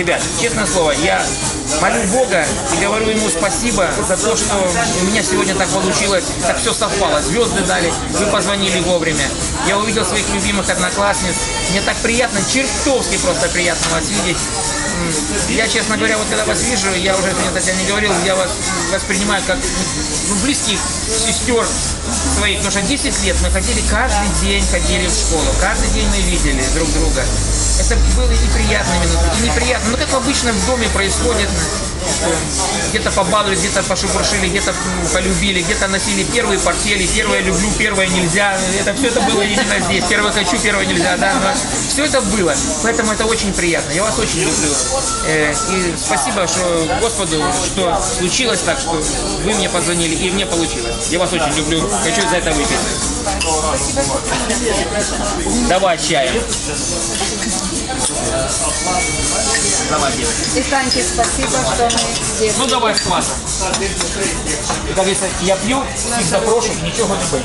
Ребят, честное слово, я молю Бога и говорю ему спасибо за то, что у меня сегодня так получилось, так все совпало. Звезды дали, вы позвонили вовремя. Я увидел своих любимых одноклассниц. Мне так приятно, чертовски просто приятно вас видеть. Я, честно говоря, вот когда вас вижу, я уже сегодня не говорил, я вас воспринимаю как ну, близких сестер своих. Потому что 10 лет мы ходили каждый день, ходили в школу, каждый день мы видели друг друга. Это было и приятные минуты, и неприятно. Ну, как обычно в доме происходит, где-то побаловали, где-то пошебуршили, где-то м, полюбили, где-то носили первые портфели, первое люблю, первое нельзя. Это все это было именно здесь. Первое хочу, первое нельзя, да. все это было. Поэтому это очень приятно. Я вас очень люблю. Э, И спасибо, что Господу, что случилось так, что вы мне позвонили, и мне получилось. Я вас очень люблю. Хочу за это выпить. Давай чаем. Давай, детка. И Таньке спасибо, что мы здесь. Ну давай квасом. Как говорится, я пью, всіх запрошую, нічого не буде.